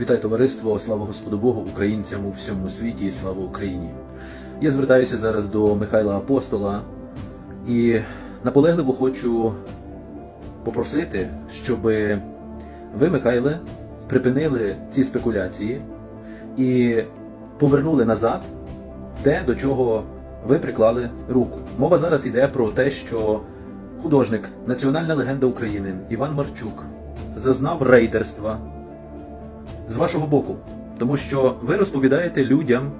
Вітаю товариство, слава Господу Богу, українцям у всьому світі і слава Україні. Я звертаюся зараз до Михайла Апостола і наполегливо хочу попросити, щоб ви, Михайле, припинили ці спекуляції і повернули назад те, до чого ви приклали руку. Мова зараз йде про те, що художник, національна легенда України Іван Марчук зазнав рейдерства з вашого боку, тому що ви розповідаєте людям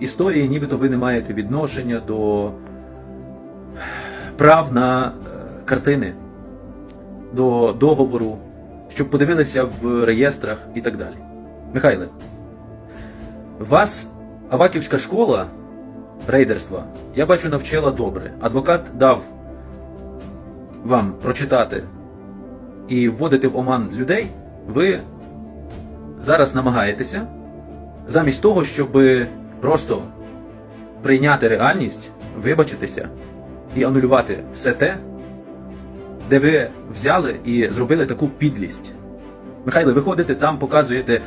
історії, нібито ви не маєте відношення до прав на е, картини, до договору, щоб подивилися в реєстрах і так далі. Михайле, вас Аваківська школа рейдерства, я бачу, навчила добре. Адвокат дав вам прочитати і вводити в оман людей, ви зараз намагаєтеся, замість того, щоб просто прийняти реальність, вибачитися і анулювати все те, де ви взяли і зробили таку підлість. Михайло, ви ходите там, показуєте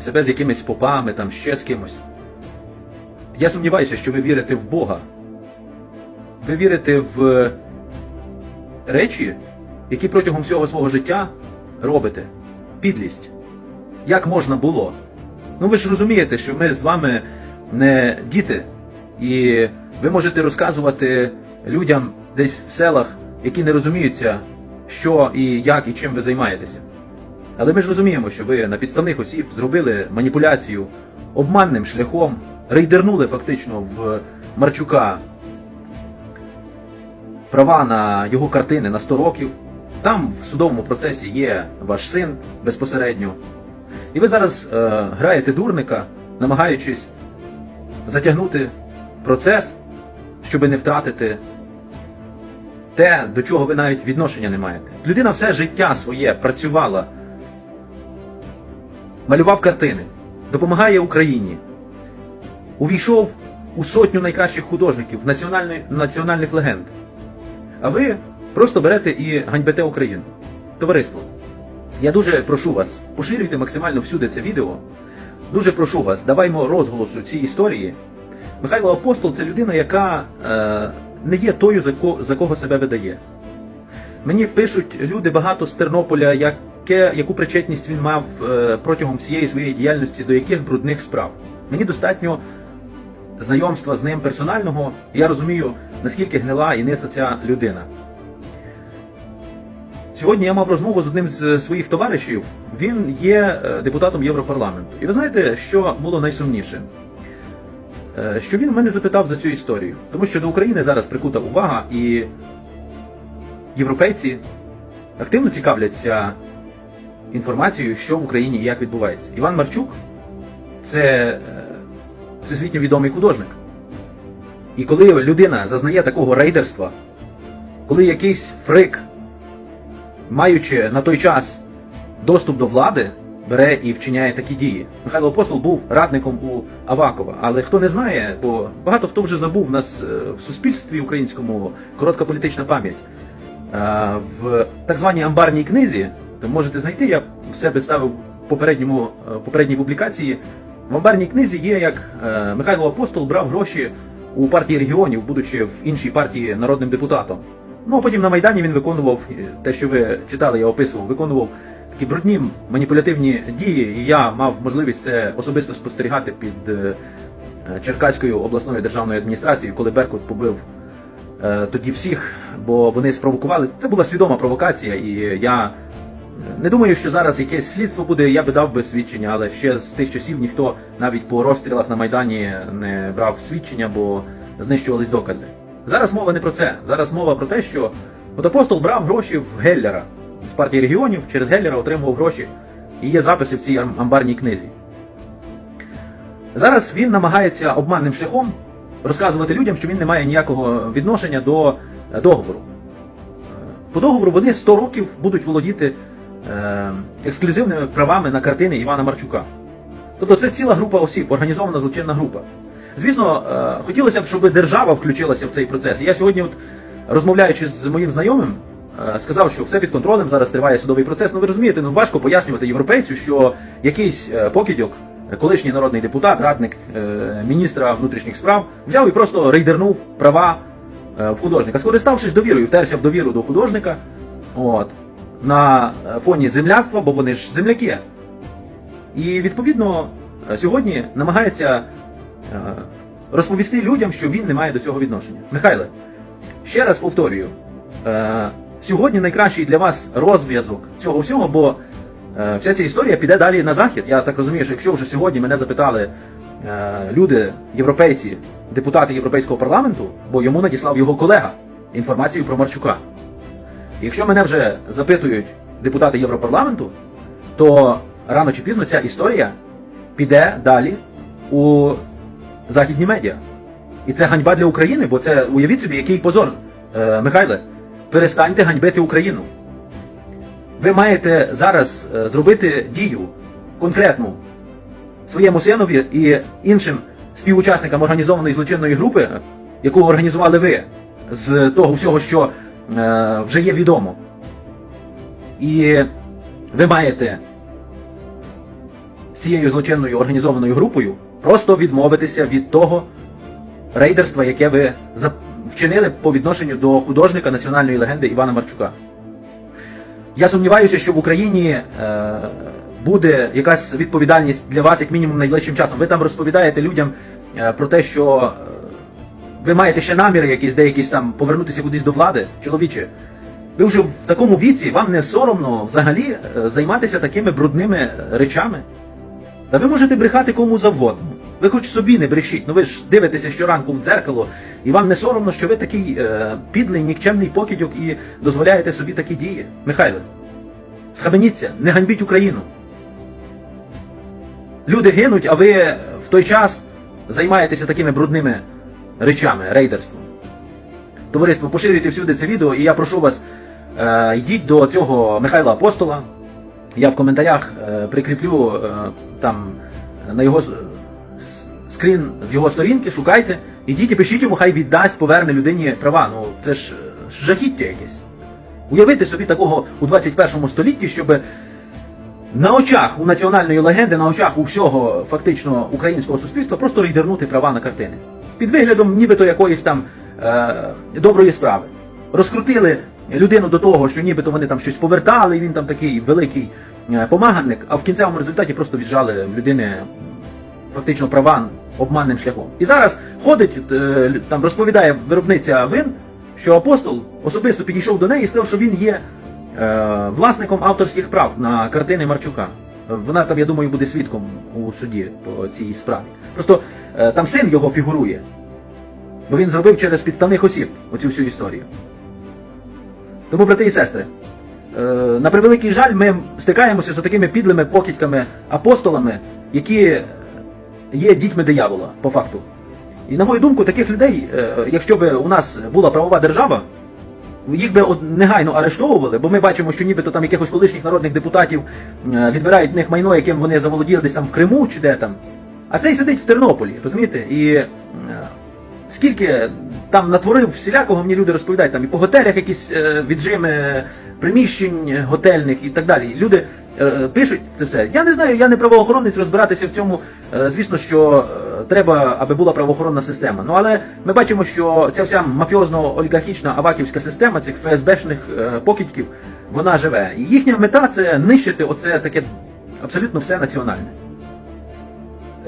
себе з якимись попами, там ще з кимось. Я сумніваюся, що ви вірите в Бога. Ви вірите в речі, які протягом всього свого життя робите. Підлість. Як можна було? Ну ви ж розумієте, що ми з вами не діти, і ви можете розказувати людям десь в селах, які не розуміються, що і як і чим ви займаєтеся. Але ми ж розуміємо, що ви на підставних осіб зробили маніпуляцію обманним шляхом, рейдернули фактично в Марчука права на його картини на 100 років. Там в судовому процесі є ваш син безпосередньо. І ви зараз е, граєте дурника, намагаючись затягнути процес, щоб не втратити те, до чого ви навіть відношення не маєте. Людина все життя своє працювала, малював картини, допомагає Україні, увійшов у сотню найкращих художників, національних легенд. А ви просто берете і ганьбите Україну. Товариство, я дуже прошу вас, поширюйте максимально всюди це відео. Дуже прошу вас, даваймо розголосу цій історії. Михайло Апостол це людина, яка е, не є тою, за, ко, за кого себе видає. Мені пишуть люди багато з Тернополя, яке, яку причетність він мав е, протягом всієї своєї діяльності, до яких брудних справ. Мені достатньо знайомства з ним персонального, і я розумію, наскільки гнила і ниця ця людина. Сьогодні я мав розмову з одним з своїх товаришів. Він є е, депутатом Європарламенту. І ви знаєте, що було найсумніше? Е, Що він мене запитав за цю історію. Тому що до України зараз прикута увага, і європейці активно цікавляться інформацією, що в Україні і як відбувається. Іван Марчук це е, всесвітньо відомий художник. І коли людина зазнає такого рейдерства, коли якийсь фрик маючи на той час доступ до влади, бере і вчиняє такі дії. Михайло Апостол був радником у Авакова. Але хто не знає, бо багато хто вже забув нас е, в суспільстві українському коротка політична пам'ять. Е, В так званій амбарній книзі, то можете знайти, я в себе ставив в попередньому, е, попередній публікації. В амбарній книзі є, як Михайло Апостол брав гроші у партії регіонів, будучи в іншій партії народним депутатом. Ну а потім на Майдані він виконував е, те, що ви читали, я описував, виконував такі брудні маніпулятивні дії, і я мав можливість це особисто спостерігати під е, е, Черкаською обласною державною адміністрацією, коли Беркут побив тоді всіх, бо вони спровокували. Це була свідома провокація, і я не думаю, що зараз якесь слідство буде, я би дав би свідчення, але ще з тих часів ніхто навіть по розстрілах на Майдані не брав свідчення, бо знищувались докази. Зараз мова не про це. Зараз мова про те, що от апостол брав гроші в Геллера з партії регіонів, через Геллера отримував гроші. І є записи в цій амбарній книзі. Зараз він намагається обманним шляхом розказувати людям, що він не має ніякого відношення до е, договору. По договору вони 100 років будуть володіти е, ексклюзивними правами на картини Івана Марчука. Тобто це ціла група осіб, організована злочинна група. Звісно, е, хотілося б, щоб держава включилася в цей процес. Я сьогодні, от, розмовляючи з моїм знайомим, е, сказав, що все під контролем, зараз триває судовий процес. Ну ви розумієте, ну важко пояснювати європейцю, що якийсь е, покидьок, колишній народний депутат, радник міністра внутрішніх справ, взяв і просто рейдернув права в художника, скориставшись довірою, втерся в довіру до художника. От, на фоні земляцтва, бо вони ж земляки. І відповідно сьогодні намагається розповісти людям, що він не має до цього відношення. Михайле, ще раз повторюю: е, сьогодні найкращий для вас розв'язок цього всього, бо е, вся ця історія піде далі на захід. Я так розумію, що якщо вже сьогодні мене запитали е, люди, європейці, депутати Європейського парламенту, бо йому надіслав його колега інформацію про Марчука. Якщо мене вже запитують депутати Європарламенту, то рано чи пізно ця історія піде далі у західні медіа. І це ганьба для України, бо це уявіть собі, який позор. Е, Михайле, перестаньте ганьбити Україну. Ви маєте зараз е, зробити дію конкретну своєму синові і іншим співучасникам організованої злочинної групи, яку організували ви з того всього, що е, вже є відомо. І ви маєте цією злочинною організованою групою просто відмовитися від того рейдерства, яке ви вчинили по відношенню до художника національної легенди Івана Марчука. Я сумніваюся, що в Україні е, буде якась відповідальність для вас, як мінімум, найближчим часом. Ви там розповідаєте людям е, про те, що е, ви маєте ще наміри якісь деякісь там повернутися кудись до влади, чоловіче. Ви вже в такому віці, вам не соромно взагалі е, займатися такими брудними речами. Та ви можете брехати кому завгодно. Ви хоч собі не брешіть, ну ви ж дивитеся щоранку в дзеркало, і вам не соромно, що ви такий е, підлий, нікчемний покидьок і дозволяєте собі такі дії. Михайло, схаменіться, не ганьбіть Україну. Люди гинуть, а ви в той час займаєтеся такими брудними речами, рейдерством. Товариство, поширюйте всюди це відео, і я прошу вас, е, йдіть до цього Михайла Апостола. Я в коментарях е, прикріплю е, там на його скрін з його сторінки, шукайте, ідіть і пишіть йому, хай віддасть, поверне людині права. Ну це ж жахіття якесь. Уявити собі такого у 21 столітті, щоб на очах у національної легенди, на очах у всього фактично українського суспільства просто рейдернути права на картини. Під виглядом нібито якоїсь там е, доброї справи. Розкрутили людину до того, що нібито вони там щось повертали, і він там такий великий е, помаганник, а в кінцевому результаті просто віджали людини фактично права обманним шляхом. І зараз ходить, е, там розповідає виробниця вин, що апостол особисто підійшов до неї і сказав, що він є е, власником авторських прав на картини Марчука. Вона там, я думаю, буде свідком у суді по цій справі. Просто там син його фігурує, бо він зробив через підставних осіб оцю всю історію. Тому, брати і сестри, е, на превеликий жаль, ми стикаємося з такими підлими покидьками апостолами, які є дітьми диявола, по факту. І на мою думку, таких людей, е, якщо б у нас була правова держава, їх би негайно арештовували, бо ми бачимо, що нібито там якихось колишніх народних депутатів е, відбирають в них майно, яким вони заволоділи десь там в Криму чи де там. А цей сидить в Тернополі, розумієте? І скільки там натворив всілякого, мені люди розповідають, там і по готелях якісь е, віджими приміщень готельних і так далі. Люди е, пишуть це все. Я не знаю, я не правоохоронець розбиратися в цьому. Е, звісно, що е, треба, аби була правоохоронна система. Ну але ми бачимо, що ця вся мафіозно-олігархічна аваківська система цих ФСБшних е, покидьків, вона живе. І їхня мета це нищити оце таке абсолютно все національне.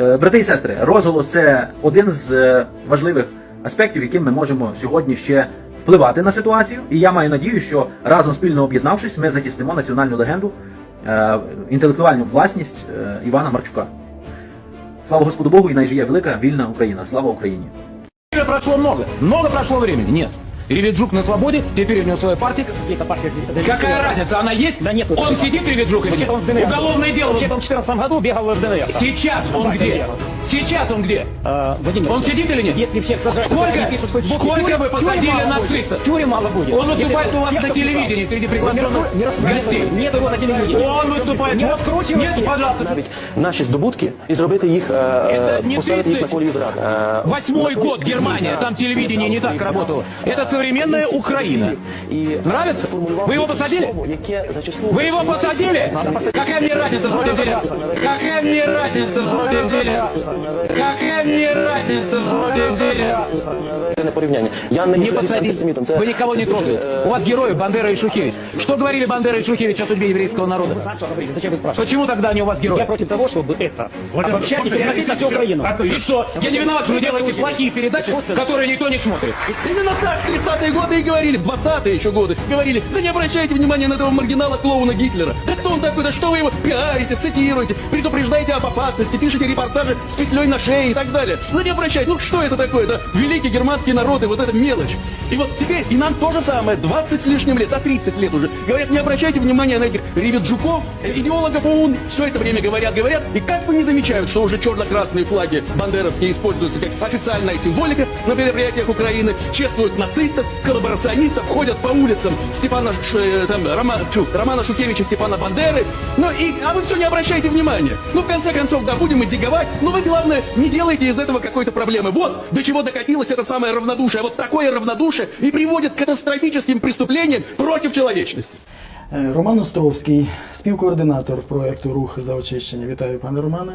Е, Брати і сестри, розголос це один з е, важливих аспектів, яким ми можемо сьогодні ще впливати на ситуацію. І я маю надію, що разом спільно об'єднавшись, ми захистимо національну легенду, е, інтелектуальну власність Івана Марчука. Слава Господу Богу, і найжиє велика вільна Україна. Слава Україні! Прошло много. Много прошло времени. Нет. Реведжук на свободе, теперь у него своя партия. Это партия Какая разница, она есть? Да нет. Он сидит, Реведжук, или нет? Вообще-то он в Уголовное дело. Вообще-то он в 2014 году бегал в ДНР. Сейчас он где? ДНР. Сейчас он где? А, Владимир, Он сидит или нет? Если всех сажать, Сколько? которые пишут в Фейсбуке, Сколько тюрем- вы посадили тюрем мало нацистов? будет. Тюрем мало будет. Он выступает Если у вас тех, на кто писал. телевидении среди Не приглашенных раскру- не раскру- гостей. Нет его на телевидении. Он выступает. Не раскручивайте. Нет, пожалуйста. навіть наші здобутки і зробити їх, е, Это е, не поставити їх на 30. колії зради. Е, Восьмой год Германия, там телевидение не так работало. Это современная Украина. І Нравится? сформулював Вы его таке посадили? слово, яке зачасту Вы его посадили? Какая мне разница, вроде зеленский? Какая мне разница, вроде зеленский? Какая мне разница, вроде зеленский? не порівняння. Я не, Не. Це- Вы никого не трогаете. е, У вас герои Бандера и Шухевич. Что говорили Бандера и Шухевич о судьбе еврейского народа? Зачем вы спрашиваете? Почему тогда они у вас Я герои? против того, чтобы это обобщать и переносить на всю Украину. И что? Я не виноват, что вы делаете плохие передачи, которые никто не смотрит. Именно так в 30-е годы и говорили, в 20-е еще годы говорили, да не обращайте внимания на этого маргинала-клоуна Гитлера. Да кто он такой, да что вы его пиарите, цитируете, предупреждаете об опасности, пишете репортажи с петлей на шее и так далее. Ну не обращайте, ну что это такое, да? Великий германский народ и вот эта мелочь. И вот теперь, и нам то же самое, 20 с лишним лет, а 30 лет уже. Говорят, не обращайте внимания на этих реведжуков, идеологов ОУН, все это время говорят, говорят, и как бы не замечают, что уже черно-красные флаги бандеровские используются как официальная символика на мероприятиях Украины, чествуют нацистов, коллаборационистов, ходят по улицам Степана, Ш- э, там, Рома- тьфу, Романа Шухевича, Степана Бандеры, ну и, а вы все не обращайте внимания. Ну, в конце концов, да, будем изиговать, но вы, главное, не делайте из этого какой-то проблемы. Вот до чего докатилось это самое равнодушие. Вот такое равнодушие и приводит к катастрофическим преступлениям против человечности. Е, Роман Островський, співкоординатор проєкту Рух за очищення. Вітаю, пане Романе.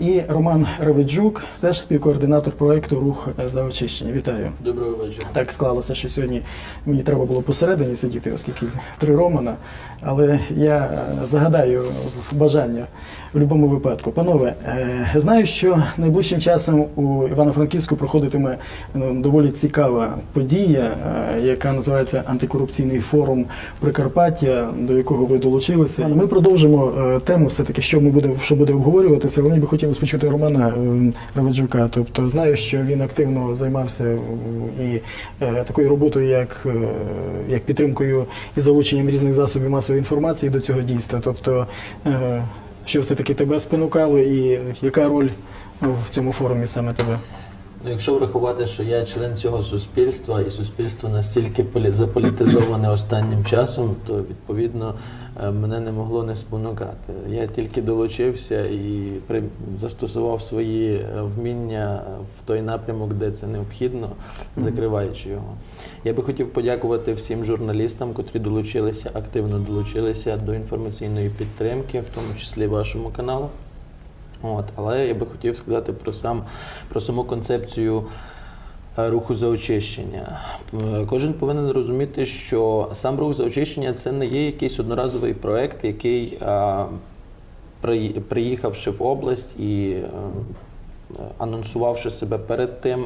І Роман Реведжук, теж співкоординатор проєкту Рух за очищення. Вітаю. Доброго вечора. Так склалося, що сьогодні мені треба було посередині сидіти, оскільки три Романа. Але я е, загадаю бажання в будь-якому випадку. Панове, е, знаю, що найближчим часом у Івано-Франківську проходитиме ну, доволі цікава подія, е, яка називається антикорупційний форум Прикарпаття, до якого ви долучилися. Ми продовжимо е, тему, все-таки, що ми будемо, що буде обговорюватися. Але би хотілося почути Романа Раведжука. Тобто знаю, що він активно займався і такою роботою, як, як підтримкою і залученням різних засобів масової інформації до цього дійства. Тобто, що все-таки тебе спонукало, і яка роль в цьому форумі саме тебе? Ну, якщо врахувати, що я член цього суспільства, і суспільство настільки полі- заполітизоване останнім часом, то відповідно е, мене не могло не спонукати. Я тільки долучився і при... застосував свої е, вміння в той напрямок, де це необхідно, закриваючи його. Я би хотів подякувати всім журналістам, котрі долучилися, активно долучилися до інформаційної підтримки, в тому числі вашому каналу. От, але я би хотів сказати про сам про саму концепцію е, руху за очищення. Е, Кожен повинен розуміти, що сам рух за очищення це не є якийсь одноразовий проект, який, е, при- приїхавши в область і анонсувавши себе перед тим,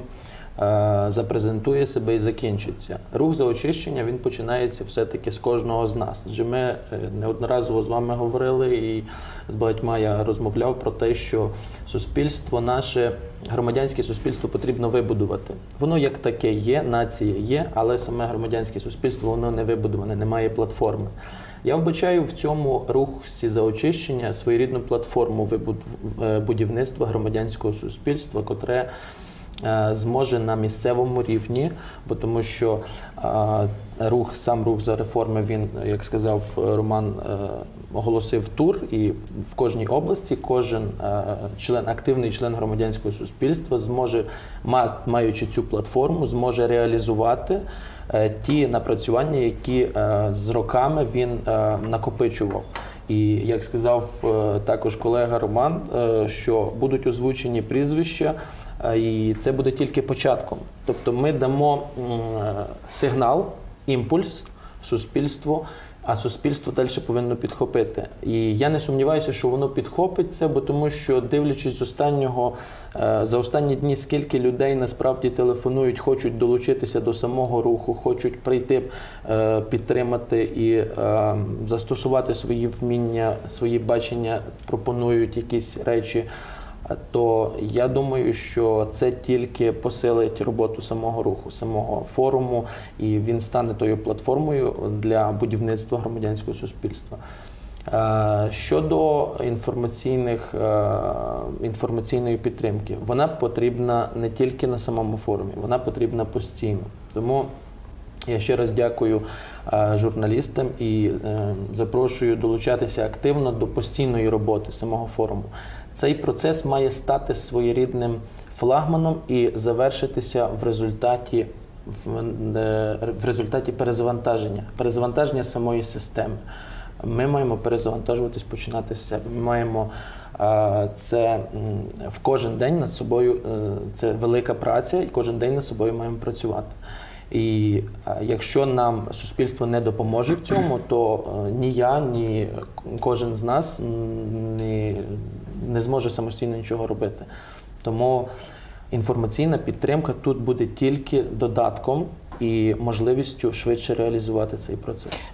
запрезентує себе і закінчиться. Рух за очищення він починається все-таки з кожного з нас. Адже ми е, неодноразово з вами говорили і з багатьма я розмовляв про те, що суспільство наше, громадянське суспільство потрібно вибудувати. Воно як таке є, нація є, але саме громадянське суспільство воно не вибудоване, немає платформи. Я вбачаю в цьому рухі за очищення своєрідну платформу е, будівництва громадянського суспільства, котре е, зможе на місцевому рівні, бо тому що е, рух, сам рух за реформи, він, як сказав е, Роман, е, оголосив тур, і в кожній області кожен е, член, активний член громадянського суспільства зможе, ма- маючи цю платформу, зможе реалізувати е, ті напрацювання, які е, з роками він е, накопичував. І як сказав е, також колега Роман, е, що будуть озвучені прізвища, е, і це буде тільки початком. Тобто ми дамо е, сигнал, імпульс суспільство, а суспільство далі повинно підхопити. І я не сумніваюся, що воно підхопить це, бо тому що дивлячись з останнього е, за останні дні, скільки людей насправді телефонують, хочуть долучитися до самого руху, хочуть прийти е, підтримати і застосувати свої вміння, свої бачення, пропонують якісь речі. То я думаю, що це тільки посилить роботу самого руху, самого форуму, і він стане тою платформою для будівництва громадянського суспільства. Е, Щодо інформаційних, е, інформаційної підтримки, вона потрібна не тільки на самому форумі, вона потрібна постійно. Тому я ще раз дякую е, журналістам і запрошую долучатися активно до постійної роботи самого форуму. Цей процес має стати своєрідним флагманом і завершитися в результаті е, в результаті перезавантаження, перезавантаження самої системи. Ми маємо перезавантажуватись, починати з себе. Ми маємо е, це в кожен день над собою. е, Це велика праця, і кожен день над собою маємо працювати. І якщо нам суспільство не допоможе в цьому, то ні я, ні кожен з нас не, не зможе самостійно нічого робити. Тому інформаційна підтримка тут буде тільки додатком і можливістю швидше реалізувати цей процес.